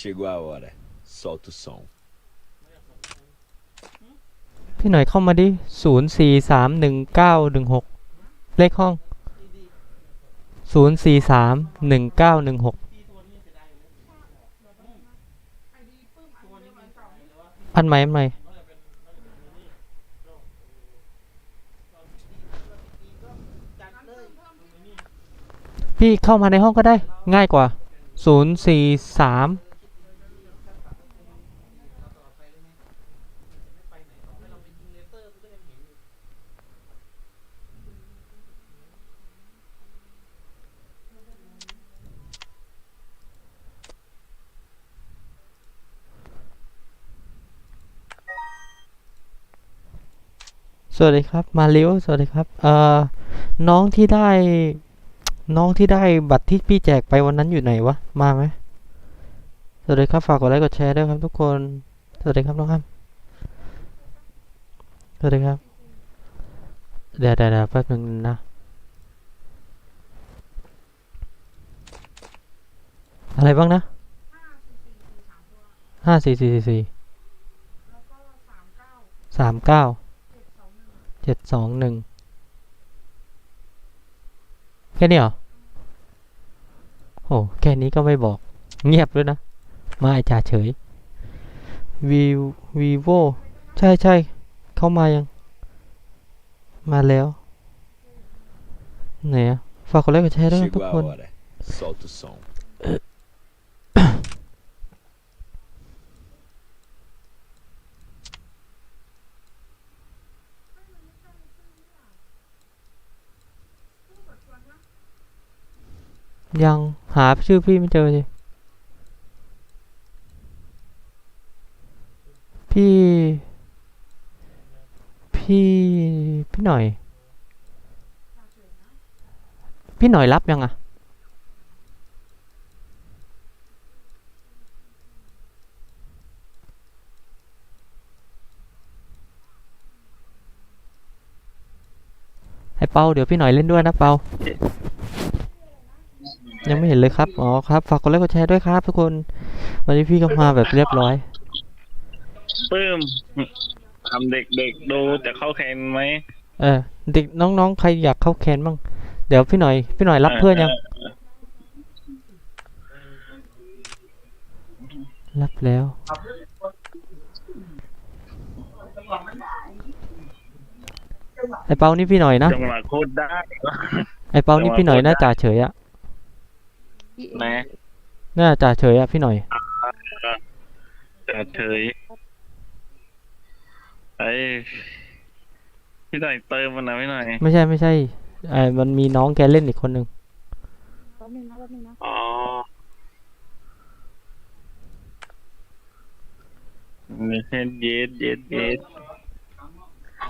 Chegou a hora. Solta o som. พี่หน่อยเข้ามาดิศูนย์สี่สามหนึ่งเก้าหนึ่งหกเลขห้องศูนย์สี่สามหนึ่งเก้าหนึ่งหกอันใหม่อันใหม่พี่เข้ามาในห้องก็ได้ง่ายกว่าศูนย์ สวัสดีครับมาริวสวัสดีครับเอ่อน้องที่ได้ น้องที่ได้บัตรที่พี่แจกไปวันนั้นอยู่ไหนวะมาไหมสวัสดีครับฝากกดไลค์กดแชร์ด้วยครับ ทุกคนสวัสดีครับน้องอ้ำสวัสดีครับเดี๋ยวเดี๋ยวเดดแป๊บนึงนะอะไรบ้างนะห้าสี่สี่สี่สี่สามเก้า เจ็ดสองหนึ่งแค่นี้เหรอ โอ้แค่นี้ก็ไม่บอก เงียบด้วยนะ มาไอจ่าเฉยวีวีโวใช่ใช่เข้ามายัง มาแล้ว ไหนอะฝากกดไลค์กดแชร์ด้วยทุกคน ยังหาชื่อพี่ไม่เจอเลยพี่ พี่ พี่หน่อย พี่หน่อยรับยังอะไอเปาเดี๋ยวพี่หน่อยเล่นด้วยนะเปา ยังไม่เห็นเลยครับ อ๋อครับ ฝากกดไลค์กดแชร์ด้วยครับทุกคน วันนี้พี่ก็มาแบบเรียบร้อยปื้มทำเด็กๆดูจะเข้าแคนไหมเออ เด็กน้องๆ ใครอยากเข้าแคนบ้าง เดี๋ยวพี่หน่อย พี่หน่อยรับเพื่อนยัง รับแล้ว ไอเปานี่พี่หน่อยนะ จังหวะโคตรได้ ไอเปานี่พี่หน่อยน่าจ่าเฉยอะ นะน่าจ่าเฉยอะพี่หน่อยจะเฉยไอ้พี่หน่อยเติมมันนะพี่หน่อย ไม่ใช่ไม่ใช่ไอมันมีน้องแกเล่นอีกคนหนึ่งแป๊บนึงนะแป๊บนึงนะอ๋อไม่ใช่เย็ดเย็ดเย็ด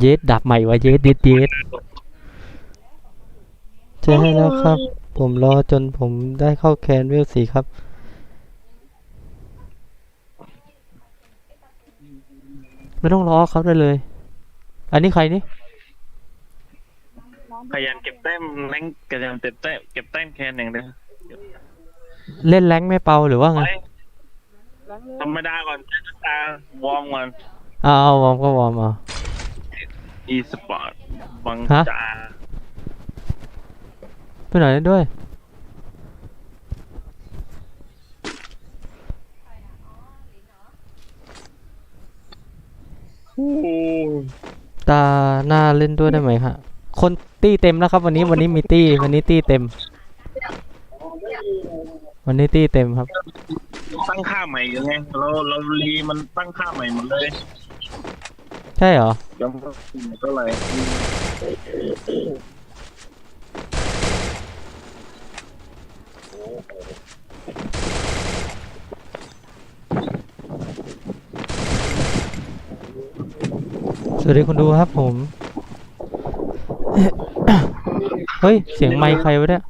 เยสดับใหม่วะเยสเยสเยสจะให้แล้วครับ ผมรอจนผมได้เข้าแคนเวลสีครับ ไม่ต้องรอเขาได้เลย อันนี้ใครนี่ขยันเก็บแต้มแรงขยันเก็บแต้มเก็บแต้มแคนอย่างเดียวเล่นแรงค์ไม่เปาหรือว่าไงไปล้างเลยธรรมดาก่อนใช้น้ำตาวอร์มก่อนเอาเอาวอร์มก็วอร์มเอา e สปอร์ตบังฮะ จา ไปหน่อยเล่นด้วยโอ้โหตาหน้าเล่นด้วยได้ไหมฮะ คนตี้เต็มแล้วครับ วันนี้วันนี้มีตี้วันนี้ตี้เต็ม วันนี้ตี้เต็มครับ ตั้งค่าใหม่อยู่ไงเราเรารีมันตั้งค่าใหม่หมดเลยใช่เหรอยังเท่าไหร่ สวัสดีคนดูครับผม เฮ้ย เสียงไมค์ใครวะเนี่ย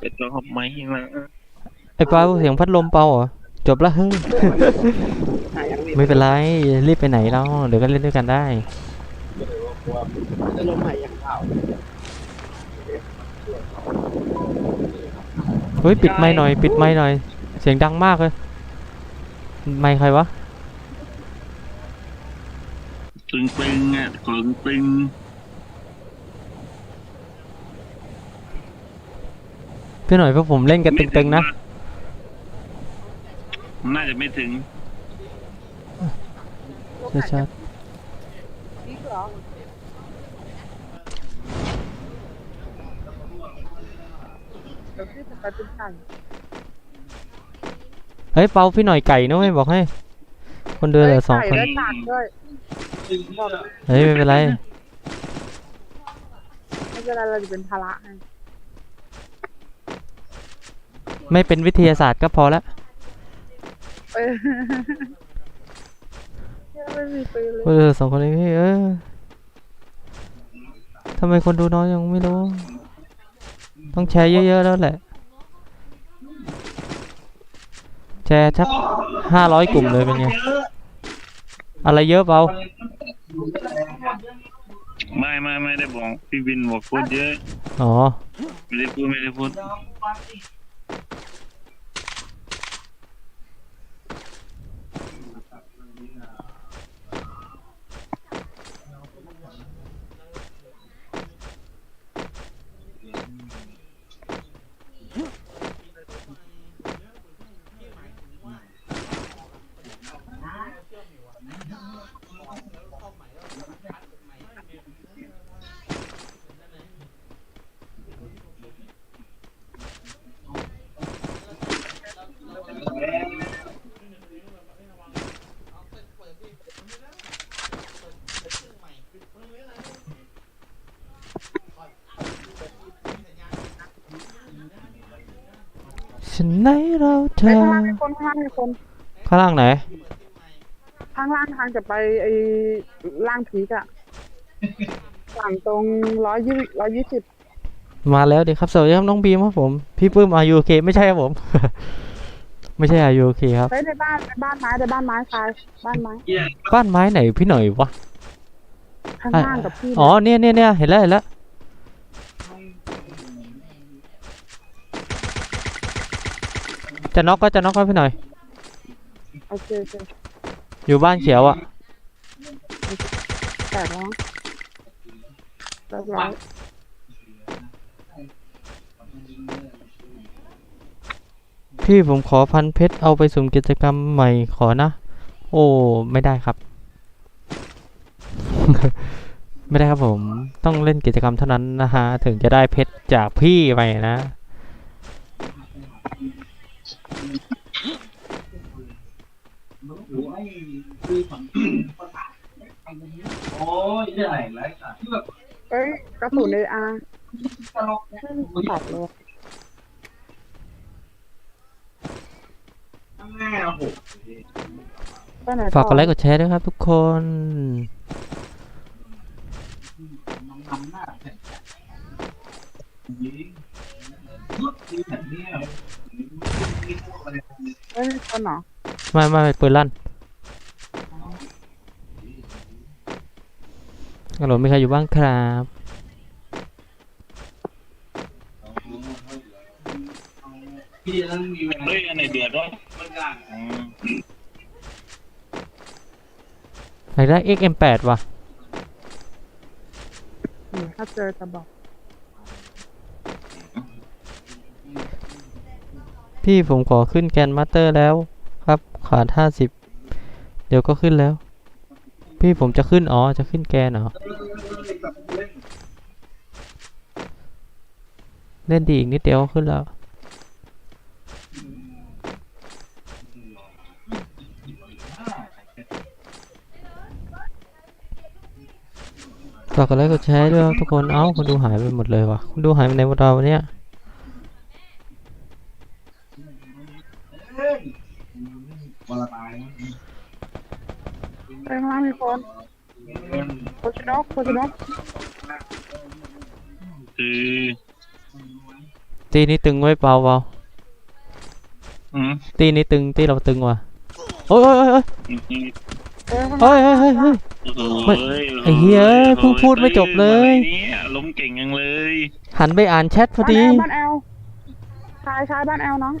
เป็นรอบไหมนะไอ้เปาเสียงพัดลมเปาเหรอ จบละเฮ้ย ไม่เป็นไร รีบไปไหนแล้ว เดี๋ยวก็เล่นด้วยกันได้ลมหายอย่างเก่า เฮ้ยปิดไมค์หน่อย ปิดไมค์หน่อย เสียงดังมากเลย ไม่ใครวะตึงตึงๆอะกลึงตึงพี่หน่อยพวกผมเล่นกันตึงๆนะ น่าจะไม่ถึงชัด เหรอเดี๋ยวพี่จะไปเป็นไก่ๆเฮ้ยเปาพี่หน่อยไก่นะเว้ยบอกให้ คนเดินเหลือสองคนไก่และตัดด้วยบอกเฮ้ยไม่เป็นไรไม่เป็นไรเราจะเป็นภาระให้ไม่เป็นวิทยาศาสตร์ก็พอละเออยังไม่มีปืนเลยเออสองคนนี้พี่เออทำไมคนดูน้อยยังไม่รู้ ต้องแชร์เยอะๆแล้วแหละ แชร์ชักห้าร้อยกลุ่มเลยเป็นไง อะไรเยอะเปล่าไม่ไม่ไม่ได้บอกพี่วินบอกพูดเยอะอ๋อไม่ได้พูดไม่ได้พูด ไหนเราเธไอ้อข้างล่างมีคนข้างล่างมีคนข้างล่างไหน ข้างล่างทางจะไปไอ้ล่างพีกอะหลังตรงร้อยยี่ร้อยยี่สิบมาแล้วดีครับสวัสดีครับน้องบีมครับผม พี่ปื้มอายุโอเคไม่ใช่ครับผม ไม่ใช่อายุโอเคครับเฮ้ยในบ้านในบ้านไม้ในบ้านไม้ชายบ้านไม้บ้านไม้ไหนพี่หน่อยวะข้างล่างกับพี่อ๋อเนี่ยเนี่ยเนี่ยเห็นแล้วเห็นแล้ว จะน็อกก็จะน็อกก็พี่หน่อย โอเคโอเคอยู่บ้านเขียวอะ แตกแล้วเรียบร้อยพี่ผมขอพันเพชรเอาไปสุ่มกิจกรรมใหม่ขอนะ โอ้ ไม่ได้ครับ ไม่ได้ครับผม ต้องเล่นกิจกรรมเท่านั้นนะฮะ ถึงจะได้เพชรจากพี่ไปนะ เอ้ยกระสุนในอาตัดเลยไปไหนฝากกดไลค์กดแชร์ด้วยครับทุกคนเอ้ยมีคนเหรอ ไม่ไม่ไม่ปืนลั่น ฮัลโหลมีใครอยู่บ้างครับ เฮ้ยอันไหนเดือดวะอืมอยากได้ XM8 ว่ะ อืมถ้าเจอจะบอกพี่ผมขอขึ้นแกนมาสเตอร์แล้วครับ ขาดห้าสิบ เดี๋ยวก็ขึ้นแล้ว พี่ผมจะขึ้น อ๋อ จะขึ้นแกนเหรอ เล่นดีอีกนิดเดียวขึ้นแล้ว ฝากกดไลค์กดแชร์ด้วยทุกคน เอ้าคนดูหายไปหมดเลยวะคนดูหายไปไหนหมดเราเนี้ยข้างล่างมีคนโค ชิโนกโคชิโนกคือตีนี้ตึงไว้เปล่าเปล่าอืมตีนี้ตึงตีเราตึงว่ะโอ้ยโอ้ยโอ้ยอืมอืมเอ้ยข้างโอ้ล่างยเฮ้ยเฮ้ยเฮ้ย โอ้ยไอ้เหี้ยเพิ่งพูดไม่จบเลย อะไรเนี่ยล้มเก่งยังเลยหันไปอ่านแชทพอบ้านดีแอลบ้านแอลชายชายบ้านแอลน้อง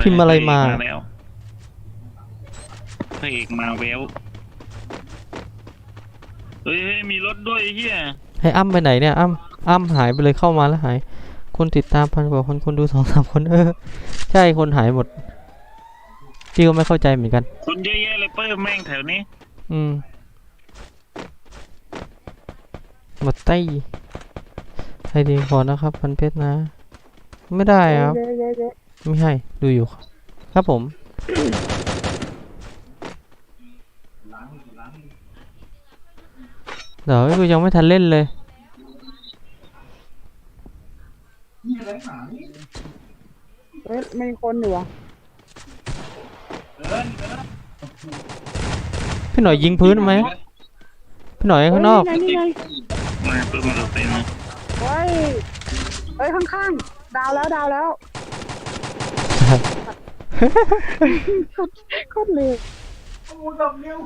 พิมพ์อะไรมา แล้วระเอกมาแวว เฮ้ยเฮ้ยมีรถด้วยไอ้เฮียให้อ้ำไปไหนเนี่ยอ้ำอ้ำหายไปเลยเข้ามาแล้วหาย คนติดตามพันกว่าคนคนดูสองสามคนเออใช่คนหายหมดพี่ก็ไม่เข้าใจเหมือนกัน คนเยอะแยะเลยเปิ้มแม่งแถวนี้ อืมหมดไต้ให้ดีขอนะครับพันเพชรนะ ไม่ได้ครับเยอะเยอะเยอะไม่ให้ดูอยู่ครับครับผม เดี๋ยวกูยังไม่ทันเล่นเลยเฮ้ยมีคนอยู่อะพี่หน่อยยิงพื้นไหมพี่หน่อยข้างนอกเฮ้ยนี่ไงนี่ไงมาเปิ้มมาดูเต็มนะเฮ้ยเฮ้ยข้างๆ ดาวแล้วดาวแล้วโคตรโคตรเร็ว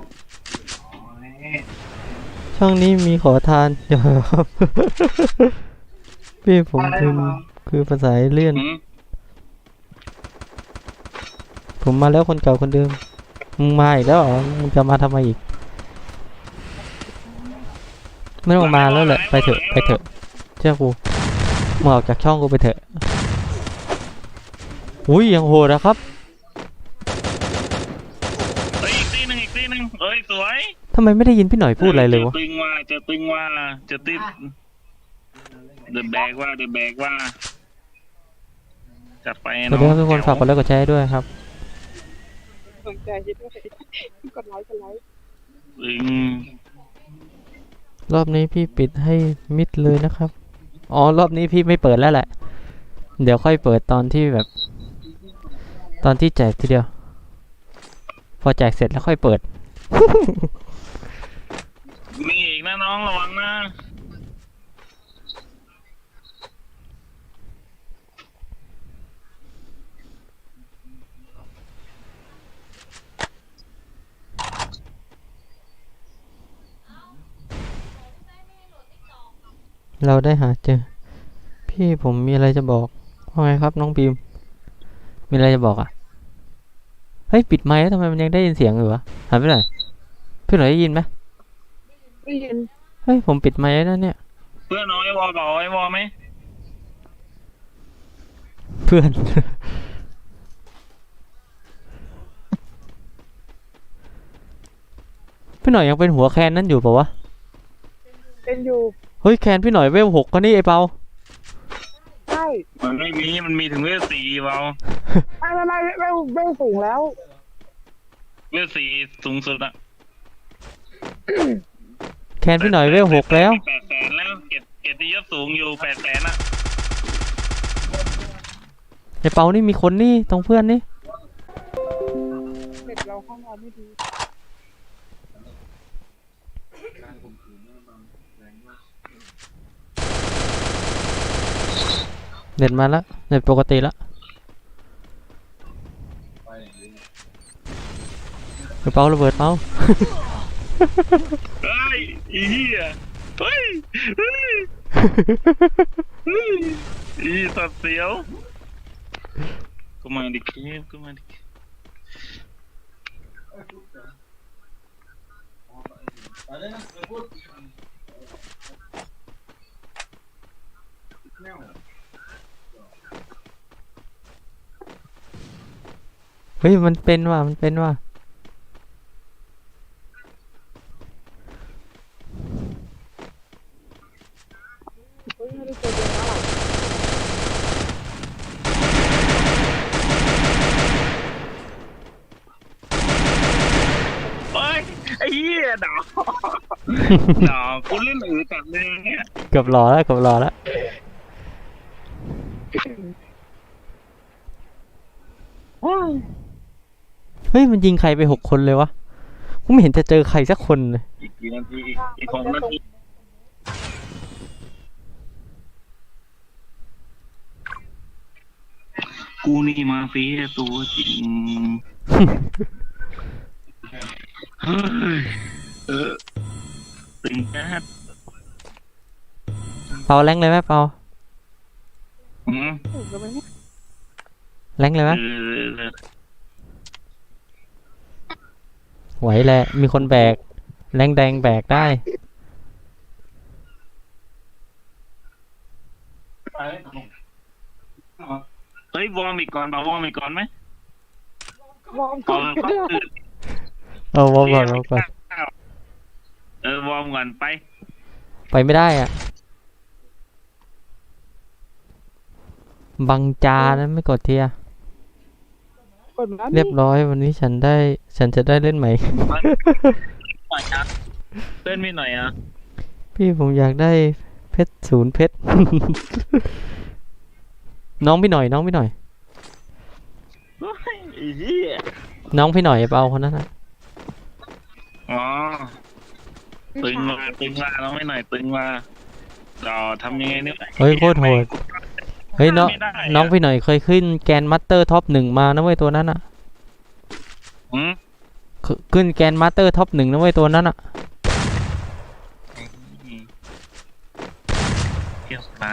ช่องนี้มีขอทานเดี๋ยวครับ พี่ผมคือคือภาษาเลื่อนหืมผมมาแล้วคนเก่าคนเดิม มึงมาอีกแล้วเหรอมึงจะมาทำไมอีก ไม่ต้องมาแล้วแหละ ไปเถอะไปเถอะเชื่อกูมึงออกจากช่องกูไปเถอะ อุ้ยยังโหดนะครับ เฮ้ยอีกตีหนึ่งอีกตีหนึ่งเอ้ยสวย ทำไมไม่ได้ยินพี่หน่อยพูดอะไรเลยวะ จะตึงว่าจะตึงว่าจะติดเดอะแบกว่าเดอะแบกว่าจัดไปสวัสดีครับทุกคนฝากกดไลค์กดแชร์ให้ด้วยครับ สนใจด้วยกดไลค์กดไลค์ตึงรอบนี้พี่ปิดให้มิดเลยนะครับ อ๋อ รอบนี้พี่ไม่เปิดแล้วแหละ เดี๋ยวค่อยเปิดตอนที่แบบ ตอนที่แจกทีเดียว พอแจกเสร็จแล้วค่อยเปิดมีอีก นะน้องระวังนะเราได้หาเจอ พี่ผมมีอะไรจะบอกว่าไงครับน้องบีม มีอะไรจะบอกอะ เฮ้ย ปิดไมค์แล้วทำไมมันยังได้ยินเสียงอยู่วะหันไปหน่อยพี่หน่อยได้ยินไหมได้ยินเฮ้ย ผมปิดไมค์แล้วนะเนี่ย เพื่อนน้อยวอลเปล่าไอ้วอลไหมเพื่อน พี่หน่อยยังเป็นหัวแคนนั่นอยู่เปล่าวะ เป็นอยู่เฮ้ยแคนพี่หน่อยเวลหกก็นี่ไอ้เปาใช่มันไม่มีมันมีถึงเวลสี่เปล่าไม่ไม่ไม่ไม่ไม่สูงแล้ว เวลสี่สูงสุดอะ แคนพี่หน่อยเวลหกแล้วแปดแสนแล้วเก็บเก็บที่ยศสูงอยู่แปดแสนอะไอ้เปานี่มีคนนี่ตรงเพื่อนนี่เน็ตเราข้างเราไม่ดีเน็ตมาแล้วเน็ตปกติแล้วไอ้เปาระเบิดเปา เฮ้ยอีเหี้ยเฮ้ยเฮ้ยเฮ้ยอีสัตว์เสียวก็มาดิเคฟก็มาดิเคฟเฮ้ยมันเป็นว่ะมันเป็นว่ะ เฮ้ยไม่ได้เจอเดือนแล้วอะ เฮ้ยไอ้เหี้ยดอก ดอกกูเล่นอือจัดเลยเนี่ยเกือบรอแล้วเกือบรอแล้วเฮ้ยมันยิงใครไปหกคนเลยวะกูไม่เห็นจะเจอใครสักคนเลยอีกกี่นาทีอีกอีกหกนาทีกูนี่มาเฟียตัวจริงเฮ้ยเออ ตึงจัดเปาแรงเลยไหมเปาอืมสูงกันไหมเนี่ยแรงเลยไหมเออเออไหวแหละ มีคนแบก แรงแดงแบกได้ เฮ้ยวอร์มอีกก่อนเปล่าวอร์มอีกก่อนไหมวอร์มก่ก่ออนนก็ตื่น เอาวอร์มก่อนวอร์มก่อนเออวอร์มก่อนไป ไปไม่ได้อะ บังจานะไม่กดเทียร์กดแล้วเรียบร้อยวันนี้ฉันได้ ฉันจะได้เล่นไหมหน่อยนะเต้นไม่หน่อยอะพี่ผมอยากได้เพชรศูนย์เพชร น้องพี่หน่อย น้องพี่หน่อย โอ้ยไอ้เหี้ยน้องพี่หน่อยเปล่าคนนั้นนะอ๋อ ตึงมาตึงมาเราไม่หน่อยตึงมาเราทำยังไงเนี่ยเฮ้ยโคตรโหดเฮ้ยน้องไม่ได้ะน้องพี่หน่อยเคยขึ้นแกรนด์มัตเตอร์ท็อปหนึ่งมานะเว้ยตัวนั้นอะหืมขึ้นขึ้นแกรนด์มัตเตอร์ท็อปหนึ่งนะเว้ยตัวนั้นอะเที่ยวมา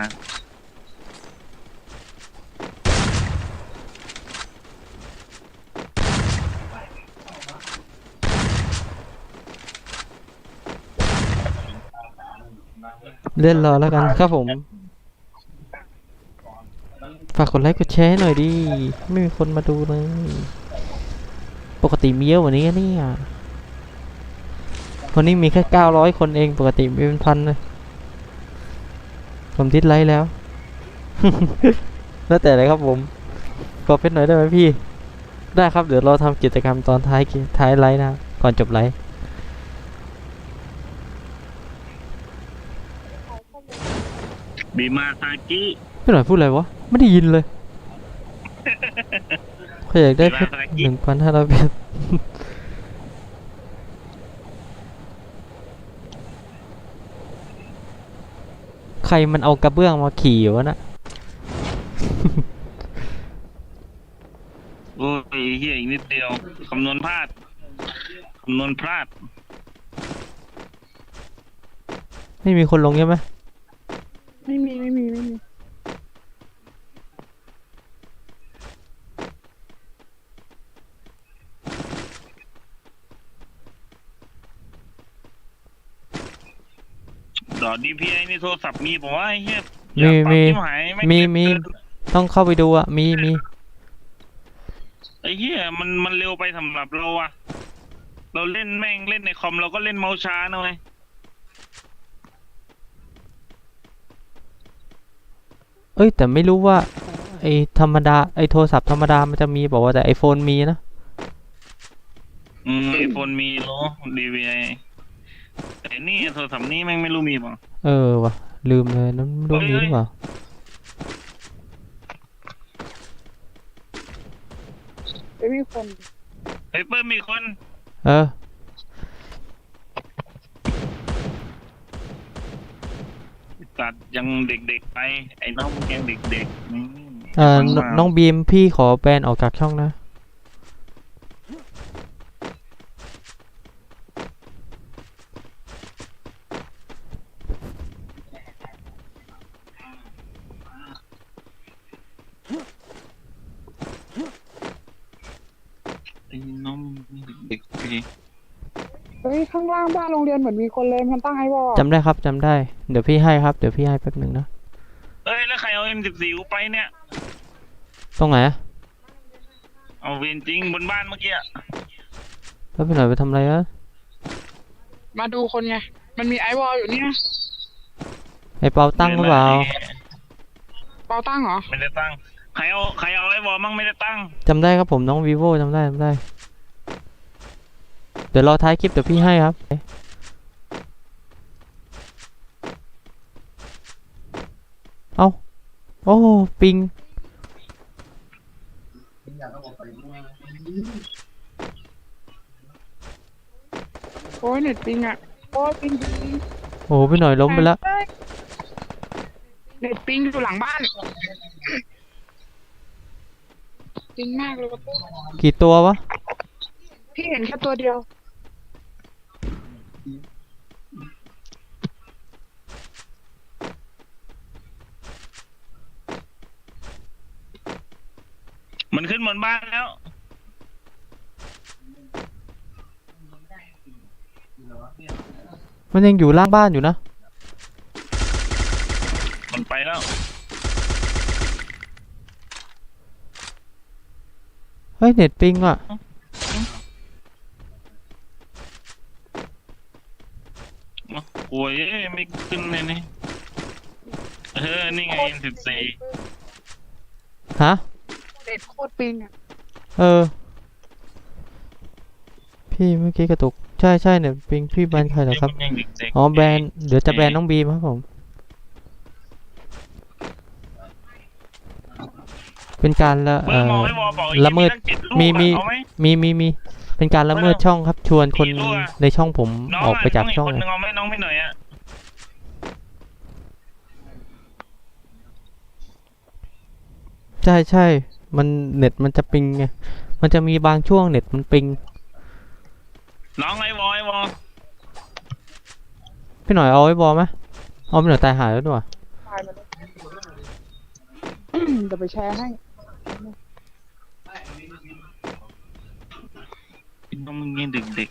เล่นรอแล้วกันครับผม ฝากกดไลค์กดแชร์ให้หน่อยดิ ไม่มีคนมาดูเลย ปกติมีเยอะกว่านี้นะเนี่ยวันนี้มีแค่เก้าร้อยคนเองปกติมีเป็นพันเลย ผมทิดไลค์แล้ว แล้วแต่เลยครับผม ขอเป็นหน่อยได้ไหมพี่ ได้ครับเดี๋ยวเราทำกิจกรรมตอนท้ายกิท้ายไลฟ์นะ ก่อนจบไลฟ์ บีมาซากิพี่หน่อยพูดอะไรวะ ไม่ได้ยินเลยเขาอยากได้เพชรหนึ่งพันห้าร้อยเพชรใครมันเอากระเบื้องมาขี่วะน่ะโอ้ยเฮียอีกนิดเดียว คำนวณพลาด คำนวณพลาด ไม่มีคนลงใช่ไหม ไม่มีไม่มีไม่มีดอดีพีไอนี่โทรศัพท์มีบอกว่าไอ้เฮียมีมีอยากปรับที่หายแงมีเก็บมีเกินต้องเข้าไปดูอะ มีมีไอ้เฮียมันมันเร็วไปสำหรับเราอะเราเล่นแม่งเล่นในคอมเราก็เล่นเมาส์ช้านะเว้ย เอ้ย แต่ไม่รู้ว่า ไอ้ธรรมดา ไอ้โทรศัพท์ธรรมดามันจะมีบอกว่าแต่ไอโฟนมีนะ อืมไอโฟนมีโลดีวีไอแต่นี่โทรศัพท์นี้แม่งไม่รู้มีป่ะเออว่ะลืมเลยนั้นไม่รู้มีหรือเปล่าไม่มีคน เฮ้ยเปิ้ลมีคน เออ ตัดยังเด็กๆไป ไอ้น้องยังเด็กๆอืมเอ่อมันนมาน้องบีมพี่ขอแบนออกจากช่องนะ ไอ้น้องเด็กๆไปเฮ้ยข้างล่างบ้านโรงเรียนเหมือนมีคนเลยมันตั้งไอ้วอลจำได้ครับจำได้ เดี๋ยวพี่ให้ครับเดี๋ยวพี่ให้แป๊บหนึ่งนะเอ้ยแล้วใครเอา M14 กูไปเนี่ยตรงไหนอะเอาเวนจริงบนบ้านเมื่อกี้อะแล้วไปหน่อยไปทำอะไรอะมาดูคนไง มันมีไอวอลอยู่เนี่ยไอเปาตั้งหรือเปล่าเปาตั้งเหรอไม่ได้ตั้งใครเอาใครเอาไอ้บอลมั่งไม่ได้ตั้งจำได้ครับผมน้อง vivo จำได้จำได้เดี๋ยวรอท้ายคลิปเดี๋ยวพี่ให้ครับ เอาโอ้ ปิง โอ้ยเน็ตปิงอะ โอ้ยปิงปิงปิงโอ้พี่หน่อยล้มไปแล้ว เน็ตปิงอยู่หลังบ้าน ปิงมากเลย กี่ตัววะ พี่เห็นแค่ตัวเดียว มันขึ้นบนบ้านแล้ว มันยังอยู่ล่างบ้านอยู่นะ มันไปแล้ว เฮ้ย เน็ตปิงอะ โอ้ยไม่ขึ้นเลยนี่ เออ นี่ไงสิบสี่ฮะ เด็ดโคตรปิงอะเออ พี่เมื่อกี้กระตุก ใช่ใช่เน็ตปิงพี่แบนใครเหรอครับยังเด็กๆอ๋อแบนเดี๋ยวจะแบนน้องบีมครับผม เป็นการละเบอเอ่ร์มองอไม่วอบอกละเมิดตั้งจ็ลูกมีมีเอาไหมีมีมีเป็นการละเมิดช่องครับชวนคนกี่ลูกอะในช่องผมน้องออกไปจากน้ช่อองงอีกคนเลยนึงเอาไหมน้องไม่หน่อยอะใช่ใช่ มันเน็ตมันจะปิงไง มันจะมีบางช่วงเน็ตมันปิง น้องไอ้วอไอ้วอพี่หน่อยเอาไว้บอลไหมเอาพี่หน่อยตายหายแล้วด้วยตายมาแล้วเดี๋ยวไปแชร์ให้น้องมึงยังเด็ก